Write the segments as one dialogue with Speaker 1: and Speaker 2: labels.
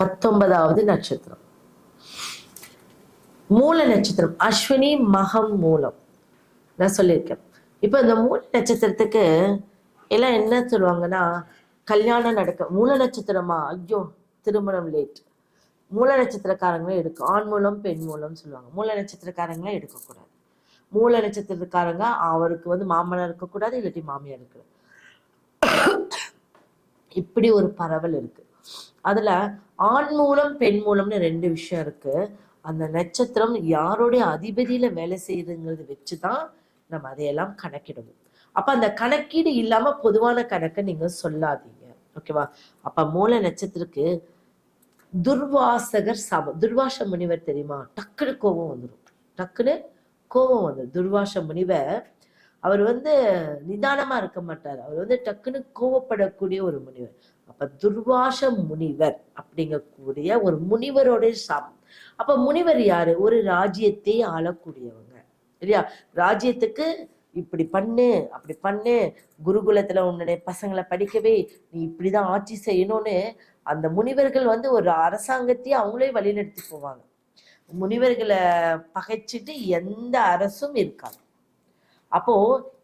Speaker 1: பத்தொன்பதாவது நட்சத்திரம். மூல நட்சத்திரம். அஸ்வினி மகம் மூலம். நான் சொல்லியிருக்கேன். இப்போ இந்த மூல நட்சத்திரத்துக்கு எல்லாம் என்ன சொல்லுவாங்கன்னா கல்யாணம் நடக்க மூல நட்சத்திரமா? ஐயோ திருமணம் லேட் மூல நட்சத்திரக்காரங்களே எடுக்கும் ஆண் மூலம் பெண் மூலம் சொல்லுவாங்க. மூல நட்சத்திரக்காரங்களே எடுக்கக்கூடாது. மூல நட்சத்திரக்காரங்க அவருக்கு வந்து மாமனார் இருக்கக்கூடாது இல்லாட்டி மாமியார் இருக்கு இப்படி ஒரு பரவல் இருக்கு. அதுல ஆண் மூலம் பெண் மூலம்னு ரெண்டு விஷயம் இருக்கு. அந்த நட்சத்திரம் யாருடைய அதிபதியில வேலை செய்யுதுங்கிறது வச்சுதான் நம்ம அதையெல்லாம் கணக்கிடணும் அப்ப அந்த கணக்கீடு இல்லாம பொதுவான கணக்கை நீங்க சொல்லாதீங்க. ஓகேவா? அப்ப மூல நட்சத்திரக்கு துர்வாசகர் சாபம் துர்வாச முனிவர் தெரியுமா? டக்குனு கோபம் வந்துடும் டக்குன்னு கோபம் வந்துடும் துர்வாச முனிவர் அவர் வந்து நிதானமா இருக்க மாட்டார். அவர் வந்து டக்குன்னு கோவப்படக்கூடிய ஒரு முனிவர். அப்ப துர்வாச முனிவர் அப்படிங்கக்கூடிய ஒரு முனிவரோடைய சாபம் அப்ப முனிவர் யாரு? ஒரு ராஜ்யத்தை ஆளக்கூடியவங்க. இல்லையா? ராஜ்யத்துக்கு இப்படி பண்ணு அப்படி பண்ணு குருகுலத்துல உன்னுடைய பசங்களை படிக்கவே நீ இப்படிதான் ஆட்சி செய்யணும்னு அந்த முனிவர்கள் வந்து ஒரு அரசாங்கத்தையே அவங்களே வழிநடத்தி போவாங்க. முனிவர்களை பகைச்சிட்டு எந்த அரசும் இருக்காது. அப்போ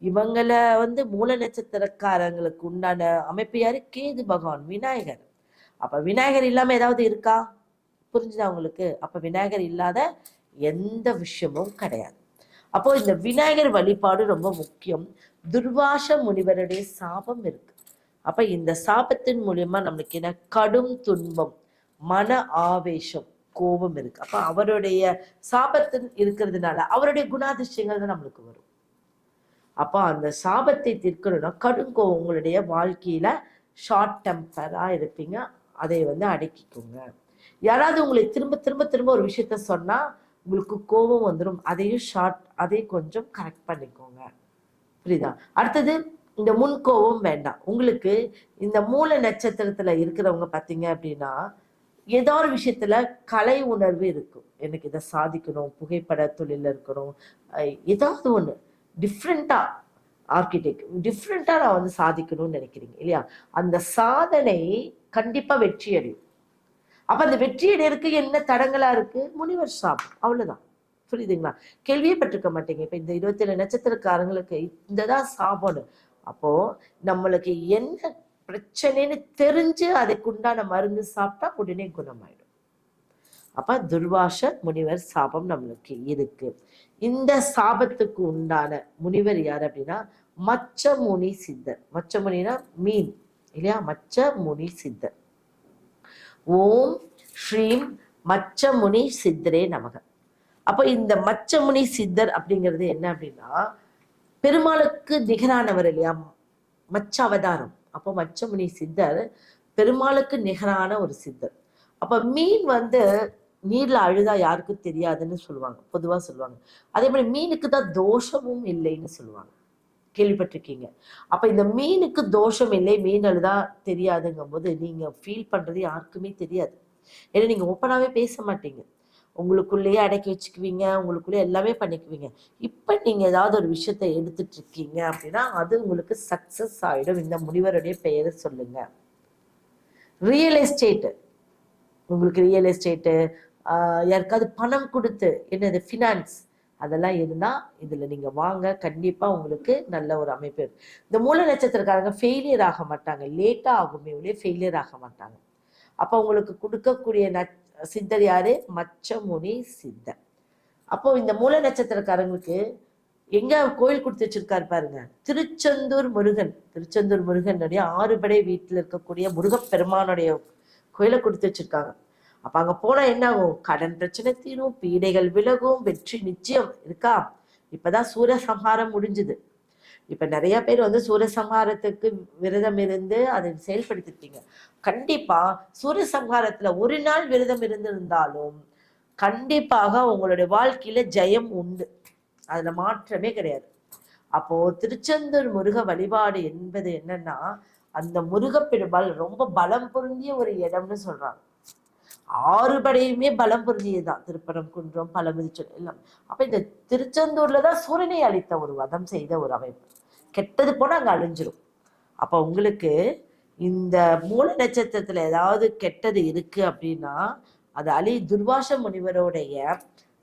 Speaker 1: இவங்களை வந்து மூல நட்சத்திரக்காரங்களுக்கு உண்டான அமைப்பு யாரு? கேது பகவான் விநாயகர். அப்ப விநாயகர் இல்லாம ஏதாவது இருக்கா? புரிஞ்சுதா உங்களுக்கு? அப்ப விநாயகர் இல்லாத எந்த விஷயமும் கிடையாது. அப்போ இந்த விநாயகர் வழிபாடு ரொம்ப முக்கியம். துர்வாச முனிவருடைய சாபம் இருக்கு. அப்ப இந்த சாபத்தின் மூலியமா நம்மளுக்கு என்ன? கடும் துன்பம் மன ஆவேசம் கோபம் இருக்கு. அப்ப அவருடைய சாபத்தின் இருக்கிறதுனால அவருடைய குணாதிசயங்கள் தான் நம்மளுக்கு வரும். அப்போ அந்த சாபத்தை தீர்க்கணும்னா கடும் உங்களுடைய வாழ்க்கையில் ஷார்ட் டெம்பராக இருப்பீங்க. அதை வந்து அடக்கிக்கோங்க. யாராவது உங்களை திரும்ப திரும்ப திரும்ப ஒரு விஷயத்த சொன்னால் உங்களுக்கு கோபம் வந்துடும் அதையும் ஷார்ட் அதையும் கொஞ்சம் கரெக்ட் பண்ணிக்கோங்க. புரியுதா? அடுத்தது இந்த முன் கோபம் வேண்டாம். உங்களுக்கு இந்த மூல நட்சத்திரத்தில் இருக்கிறவங்க பார்த்தீங்க அப்படின்னா ஏதோ ஒரு விஷயத்துல கலை உணர்வு இருக்கும். எனக்கு இதை சாதிக்கணும் புகைப்பட தொழில இருக்கணும். ஏதாவது ஒன்று டிஃப்ரெண்ட்டாக ஆர்கிடெக்ட் டிஃப்ரெண்ட்டாக நான் வந்து சாதிக்கணும்னு நினைக்கிறீங்க இல்லையா? அந்த சாதனை கண்டிப்பாக வெற்றி அடையும். அப்போ அந்த வெற்றி அடையிறதுக்கு என்ன தடங்களாக இருக்குது முனிவர் சாபம் அவ்வளோதான் புரியுதுங்களா? கேள்வியே பட்டிருக்க மாட்டீங்க. இப்போ இந்த இருபத்தி ஏழு நட்சத்திரக்காரங்களுக்கு இந்ததான் சாபம்னு. அப்போது நம்மளுக்கு என்ன பிரச்சனைன்னு தெரிஞ்சு அதுக்குண்டான மருந்து சாப்பிட்டா உடனே குணமாயிடும். அப்போ துர்வாச முனிவர் சாபம் நம்மளுக்கு இருக்கு. இந்த சாபத்துக்கு உண்டான முனிவர் யார் அப்படின்னா மச்ச முனி சித்தர். மச்ச முனினா மீன் இல்லையா? மச்ச முனி சித்தர். ஓம் ஸ்ரீம் மச்ச முனி சித்தரே நமக. அப்போ இந்த மச்ச முனி சித்தர் அப்படிங்கிறது என்ன அப்படின்னா பெருமாளுக்கு நிகரானவர் இல்லையா? மச்ச அவதாரம். அப்போ மச்சமுனி சித்தர் பெருமாளுக்கு நிகரான ஒரு சித்தர். அப்போ மீன் வந்து நீர்ல அழுதா யாருக்கும் தெரியாதுன்னு சொல்லுவாங்க. பொதுவா சொல்லுவாங்க. அதே மாதிரி மீனுக்கு தான் தோஷமும் இல்லைன்னு சொல்லுவாங்க. கேள்விப்பட்டிருக்கீங்க. அப்ப இந்த மீனுக்கு தோஷம் இல்லை மீன் அழுதா தெரியாதுங்கும் போது நீங்க ஃபீல் பண்றது யாருக்குமே தெரியாது. ஏன்னா நீங்க ஓப்பனாகவே பேச மாட்டீங்க. உங்களுக்குள்ளேயே அடக்கி வச்சுக்குவீங்க உங்களுக்குள்ளே எல்லாமே பண்ணிக்குவீங்க. இப்போ நீங்கள் ஏதாவது ஒரு விஷயத்த எடுத்துட்டு இருக்கீங்க அப்படின்னா அது உங்களுக்கு சக்ஸஸ் ஆகிடும் இந்த முனிவருடைய பெயரை சொல்லுங்க. ரியல் எஸ்டேட்டு உங்களுக்கு ரியல் எஸ்டேட்டு யாருக்காவது பணம் கொடுத்து என்னது ஃபினான்ஸ் அதெல்லாம் இருந்தால் இதில் நீங்கள் வாங்க. கண்டிப்பாக உங்களுக்கு நல்ல ஒரு அமைப்பு இந்த மூல நட்சத்திரக்காரங்க ஃபெயிலியர் ஆக மாட்டாங்க. லேட்டாக ஆகுமே ஒழிய ஃபெயிலியர் ஆக மாட்டாங்க. அப்போ உங்களுக்கு கொடுக்கக்கூடிய நச் சித்தர் யார்? மச்சமுனி சித்தர். அப்போ இந்த மூல நட்சத்திரக்காரங்களுக்கு எங்க கோயில் கொடுத்து வச்சிருக்காரு பாருங்க. திருச்செந்தூர் முருகன். திருச்செந்தூர் முருகனுடைய ஆறுபடை வீட்டில் இருக்கக்கூடிய முருகப்பெருமானுடைய கோயிலை கொடுத்து வச்சிருக்காங்க. அப்ப அங்க போனா என்ன ஆகும் கடன் பிரச்சனை தீரும் பீடைகள் விலகும் வெற்றி நிச்சயம் இருக்கா? இப்பதான் சூரசம்ஹாரம் முடிஞ்சுது. இப்ப நிறைய பேர் வந்து சூரசம்ஹாரத்துக்கு விரதம் இருந்து அதை செயல்படுத்திருப்பீங்க கண்டிப்பா சூரசம்ஹாரத்துல ஒரு நாள் விரதம் இருந்திருந்தாலும் கண்டிப்பாக உங்களுடைய வாழ்க்கையில ஜெயம் உண்டு. அதுல மாற்றமே கிடையாது. அப்போ திருச்செந்தூர் முருக வழிபாடு என்பது என்னன்னா அந்த முருகப்பெருமாள் ரொம்ப பலம் பொருந்திய ஒரு இடம்னு சொல்றாங்க. ஆறு படையுமே பலம் தான் திருப்பரம் குன்றம் பழமுதிச்சல் எல்லாம். அப்போ இந்த திருச்செந்தூர்ல தான் சூரியனை அளித்த ஒரு வதம் செய்த ஒரு அமைப்பு. கெட்டது போனால் அங்கே அழிஞ்சிரும். அப்போ உங்களுக்கு இந்த மூல நட்சத்திரத்தில் ஏதாவது கெட்டது இருக்கு அப்படின்னா அது அலி துர்வாச முனிவருடைய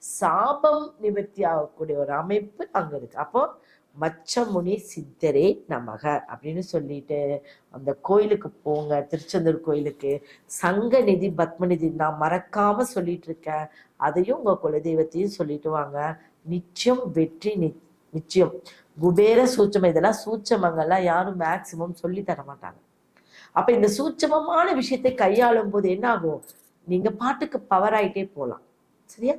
Speaker 1: சாபம் நிவர்த்தி ஆகக்கூடிய ஒரு அமைப்பு அங்க இருக்கு. அப்போ மச்சமுனி சித்தரே நமக அப்படின்னு சொல்லிட்டு அந்த கோயிலுக்கு போங்க திருச்செந்தூர் கோயிலுக்கு. சங்க நிதி பத்மநிதி நான் மறக்காம சொல்லிட்டு இருக்கேன். அதையும் உங்க குலதெய்வத்தையும் சொல்லிட்டு வாங்க. நிச்சயம் வெற்றி நி நிச்சயம். குபேர சூட்சமம் இதெல்லாம் சூட்சமங்கள்லாம் யாரும் மேக்சிமம் சொல்லி தர மாட்டாங்க. அப்ப இந்த சூட்சமமான விஷயத்தை கையாளும் போது என்ன ஆகும்? நீங்க பாட்டுக்கு பவர் ஆயிட்டே போகலாம். சரியா?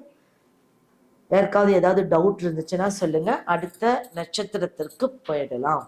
Speaker 1: யாருக்காவது ஏதாவது டவுட் இருந்துச்சுன்னா சொல்லுங்க. அடுத்த நட்சத்திரத்திற்கு போயிடலாம்.